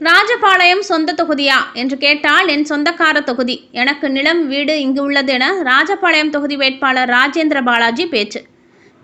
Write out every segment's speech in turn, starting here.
ராஜபாளையம் சொந்த தொகுதியா என்று கேட்டால் என் சொந்தக்கார தொகுதி. எனக்கு நிலம் வீடு இங்கு உள்ளது என ராஜபாளையம் தொகுதி வேட்பாளர் ராஜேந்திர பாலாஜி பேச்சு.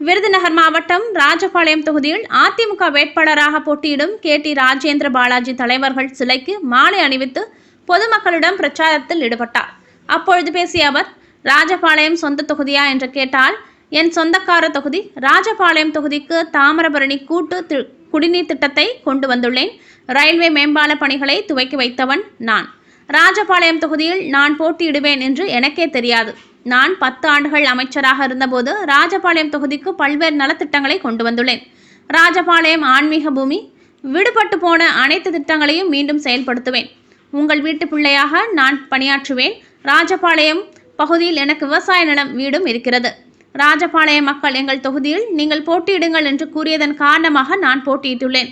விருதுநகர் மாவட்டம் ராஜபாளையம் தொகுதியில் அதிமுக வேட்பாளராக போட்டியிடும் கே டி ராஜேந்திர பாலாஜி தலைவர்கள் சிலைக்கு மாலை அணிவித்து பொதுமக்களிடம் பிரச்சாரத்தில் ஈடுபட்டார். அப்பொழுது பேசிய அவர் ராஜபாளையம் சொந்த தொகுதியா? என்று கேட்டால் என் சொந்தக்கார தொகுதி. ராஜபாளையம் தொகுதிக்கு தாமிரபரணி கூட்டு குடிநீர் திட்டத்தை கொண்டு வந்துள்ளேன். ரயில்வே மேம்பால பணிகளை துவக்கி வைத்தவன் நான். ராஜபாளையம் தொகுதியில் நான் போட்டியிடுவேன் என்று எனக்கே தெரியாது. நான் பத்து ஆண்டுகள் அமைச்சராக இருந்தபோது ராஜபாளையம் தொகுதிக்கு பல்வேறு நலத்திட்டங்களை கொண்டு வந்துள்ளேன். ராஜபாளையம் ஆன்மீக பூமி விடுபட்டு போன அனைத்து திட்டங்களையும் மீண்டும் செயல்படுத்துவேன். உங்கள் வீட்டு பிள்ளையாக நான் பணியாற்றுவேன். ராஜபாளையம் பகுதியில் எனக்கு விவசாய நிலம் வீடும் இருக்கிறது. ராஜபாளைய மக்கள் எங்கள் தொகுதியில் நீங்கள் போட்டியிடுங்கள் என்று கூறியதன் காரணமாக நான் போட்டியிட்டுள்ளேன்.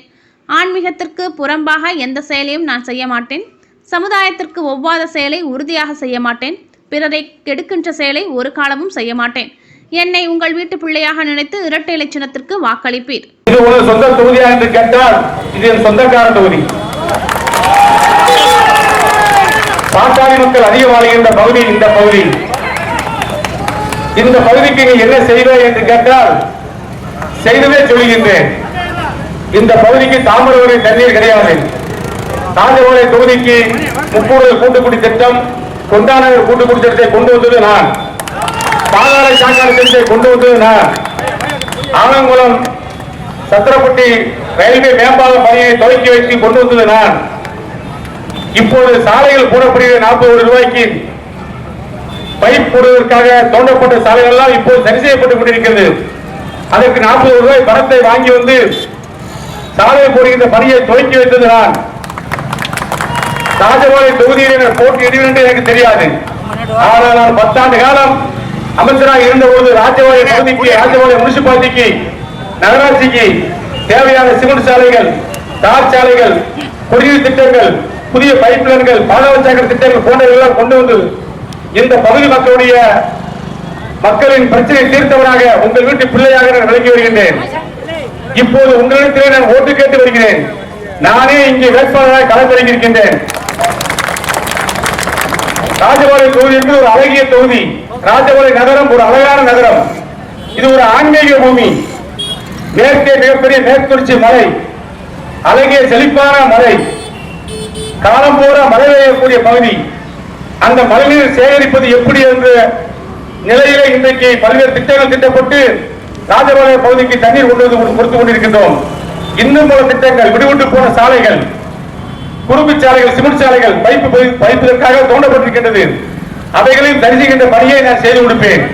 ஆன்மீகத்திற்கு புறம்பாக எந்த செயலையும் நான் செய்ய மாட்டேன். சமுதாயத்திற்கு ஒவ்வாத செயலை உறுதியாக செய்ய மாட்டேன். பிறரை கெடுக்கின்ற செயலை ஒரு காலமும் செய்ய மாட்டேன். என்னை உங்கள் வீட்டு பிள்ளையாக நினைத்து இரட்டை இலட்சணத்திற்கு வாக்களிப்பீர். இது ஒரு சொந்த தொகுதியா என்று கேட்டால் இது என் சொந்தக்கார தொகுதி. பாட்டாளி மக்கள் அதிகம் வாழ்கின்ற பகுதி இந்த பகுதி. இந்த பகுதிக்கு நீ என்ன செய்வாய் என்று கேட்டால் செய்ததே சொல்கின்றேன் இந்த பகுதிக்கு தாமிரபரணி தண்ணீர் கிடையாது. தாமிரபரணி தொகுதிக்கு முப்பூரல் கூட்டுக்குடி திட்டம் கொண்டாநகர் கூட்டுக்குடி திட்டத்தை கொண்டு வந்தது நான். பாதாள சாக்காடு திட்டத்தை கொண்டு வந்தது நான். ஆலங்குளம் சத்திரப்பட்டி ரயில்வே மேம்பால பணியை துவக்கி வைத்து கொண்டு வந்தது நான். இப்போது சாலைகள் போடப்படுகிற நாற்பது கோடி ரூபாய்க்கு பைப் போடுவதற்காக தோண்டப்பட்ட சாலைகள் எல்லாம் இப்போது சரி செய்யப்பட்டு கொண்டிருக்கிறது. அதற்கு நாற்பது ரூபாய் பணத்தை வாங்கி வந்து சாலை போடுகின்ற பணியை துவக்கி வைத்தது நான் ராஜபாளைய தொகுதியில் நான் போட்டியிடுவேன் என்று எனக்கு தெரியாது. ஆனால் நான் பத்தாண்டு காலம் அமைச்சராக இருந்தபோது ராஜபாளைய பகுதிக்கு ராஜபாளைய முனிசிபாலிட்டிக்கு நகராட்சிக்கு தேவையான சிமெண்ட் சாலைகள் தார் சாலைகள் குடிநீர் திட்டங்கள் புதிய பைப் லைன்கள் பாதாளச்சாக்கர திட்டங்கள் போன்றவெல்லாம் கொண்டு வந்து இந்த பகுதி மக்களுடைய மக்களின் பிரச்சனை தீர்த்தவராக உங்கள் வீட்டு பிள்ளையாக நான் விளங்கி வருகின்றேன். இப்போது உங்களிடத்திலே நான் ஓட்டு கேட்டு வருகிறேன். நானே இங்கே வேட்பாளராக களமிறங்கியிருக்கின்றேன். ராஜபாளையம் தொகுதி என்பது ஒரு அழகிய தொகுதி. ராஜபாளையம் நகரம் ஒரு அழகான நகரம். இது ஒரு ஆன்மீக பூமி. மேற்கே மிகப்பெரிய மேற்குறிச்சி மலை. அழகிய செழிப்பான மலை. காலம் போற மழை பெய்யக்கூடிய பகுதி. அந்த மழைநீர் சேகரிப்பது எப்படி என்ற நிலையிலே இன்றைக்கு பல்வேறு திட்டங்கள் திட்டப்பட்டு ராஜபாளையம் பகுதிக்கு தண்ணீர் கொண்டு வந்து கொடுத்து கொண்டிருக்கின்றோம். இன்னும் பல திட்டங்கள் விடுவிட்டு போன சாலைகள் குறும்பு சாலைகள் சிமெண்ட் சாலைகள் பைப்பு பை- பைப்பதற்காக தோண்டப்பட்டிருக்கின்றது. அவைகளையும் சரி செய்கின்ற பணியை நான் செய்து கொடுப்பேன்.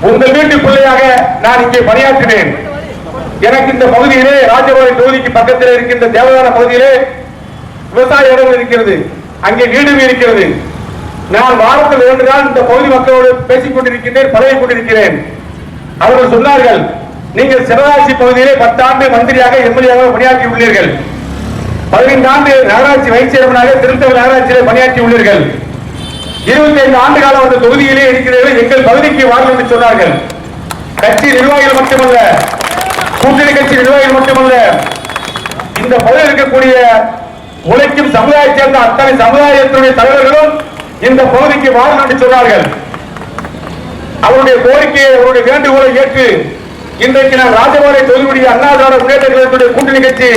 உங்கள் வீட்டு பிள்ளையாக நான் இங்கே பணியாற்றினேன். எனக்கு இந்த பகுதியிலே ராஜபாளையம் தொகுதிக்கு பக்கத்தில் இருக்கின்ற தேவதான பகுதியிலே விவசாய இடம் இருக்கிறது. அங்கே வீடு இருக்கிறது. நான் வாரத்தில் இரண்டு நாள் இந்த பகுதி மக்களோடு பேசிக் கொண்டிருக்கின்றேன் பழகிக் கொண்டிருக்கிறேன் அவர்கள் சொன்னார்கள் நீங்கள் சிவகாசி பகுதியிலே பத்தாண்டு மந்திரியாக எம்எல்ஏவாக பணியாற்றி உள்ளீர்கள். பதினைந்து ஆண்டு நகராட்சி வைஸ் சேர்மனாக திருத்தவ நகராட்சியிலே பணியாற்றி உள்ளீர்கள். இருபத்தி ஐந்து ஆண்டு காலம் அந்த தொகுதியிலே இருக்கிறீர்கள் எங்கள் பகுதிக்கு வாருங்கள் என்று சொன்னார்கள். கட்சி நிர்வாகிகள் மட்டுமல்ல கூட்டணி கட்சி நிர்வாகிகள் மட்டுமல்ல இந்த பகுதியில் இருக்கக்கூடிய உழைக்கும் சமுதாயத்தை சேர்ந்த அத்தனை சமுதாயத்தினுடைய தலைவர்களும் இந்த பகுதிக்கு வாருங்கள் என்று சொன்னார்கள். அவருடைய கோரிக்கையை அவருடைய வேண்டுகோளை ஏற்று இன்றைக்கு நான் ராஜபாளைய தொகுதியுடைய அண்ணாதார முன்னேற்ற கழகத்துடைய கூட்டணி கட்சி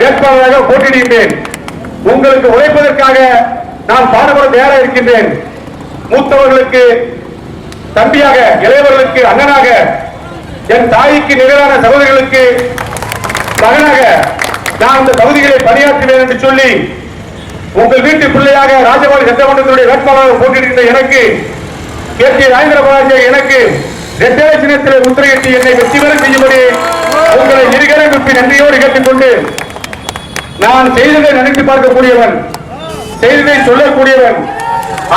வேட்பாளராக போட்டியிடுகின்றேன். உங்களுக்கு உழைப்பதற்காக நான் பாடுபட தயாராக இருக்கின்றேன். மூத்தவர்களுக்கு தம்பியாக இளையவர்களுக்கு அண்ணனாக என் தாய்க்கு நிகரான சகோதரிகளுக்கு மகனாக நான் இந்த பகுதிகளை பணியாற்றுவேன் என்று சொல்லி உங்கள் வீட்டு பிள்ளையாக ராஜபாளைய சட்டமன்றத்தினுடைய வேட்பாளராக போட்டியிடுகின்ற எனக்கு கே டி ராஜேந்திர பாலாஜி எனக்கு ரெட்டலை சின்னத்திலே முத்திரையிட்டு என்னை வெற்றி பெற செய்யும்படி உங்களை இருகர விப்பி நன்றியோடு கேட்டுக்கொண்டு நான் செய்ததை நினைத்து பார்க்கக்கூடியவன் செய்ததை சொல்லக்கூடியவன்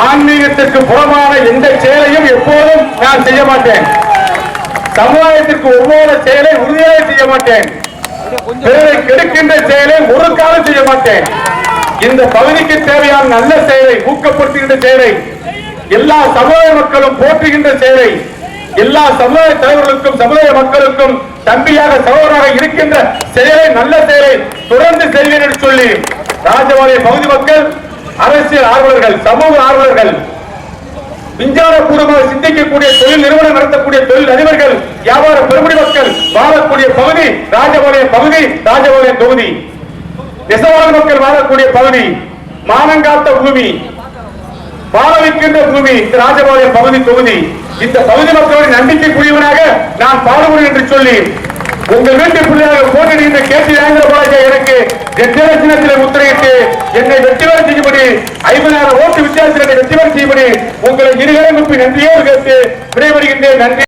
ஆன்மீகத்திற்கு புறமான எந்த செயலையும் எப்போதும் நான் செய்ய மாட்டேன். சமுதாயத்திற்கு ஒவ்வொரு செயலை உறுதியாக செய்ய மாட்டேன். பிறரை கெடுக்கின்ற செயலை ஒரு காலம் செய்ய மாட்டேன். இந்த பகுதிக்கு தேவையான நல்ல செயலை ஊக்கப்படுத்துகின்ற செயலை எல்லா சமுதாய மக்களும் போற்றுகின்ற செயலை எல்லா சமுதாய தலைவர்களுக்கும் சமுதாய மக்களுக்கும் தம்பியாக சகோதராக இருக்கின்ற செயலை நல்ல செயலை தொடர்ந்து செய்வேன் என்று சொல்லி ராஜபாளைய பகுதி மக்கள் அரசியல் ஆர்வலர்கள் சமூக ஆர்வலர்கள் விஞ்ஞானபூர்வமாக சிந்திக்கக்கூடிய தொழில் நிறுவனம் நடத்தக்கூடிய தொழில் அதிபர்கள் வியாபார பெருமுடி மக்கள் வாழக்கூடிய பகுதி ராஜபாளையம் பகுதி ராஜபாளையம் தொகுதி. நெசவாளர் மக்கள் வாழக்கூடிய பகுதி மானங்காத்த பூமி பாலவிக்கின்ற பூமி இந்த ராஜபாளையம் பகுதி தொகுதி இந்த பகுதி மக்களின் நம்பிக்கைக்குரியவனாக நான் பாடுபடுவேன் என்று சொல்லி உங்கள் வீட்டு பிள்ளையாக போட்டியிடுகின்ற கேசி ராஜேந்திர பாலாஜி எனக்கு வெற்றிலட்சணத்தில் முத்திரையிட்டு என்னை வெற்றி செய்யும்படி ஐம்பதாயிரம் ஓட்டு வித்தியாசத்தில் என்னை செய்யும்படி உங்களை இருகரை நன்றியோடு கேட்டு விடைபெறுகின்றேன். நன்றி.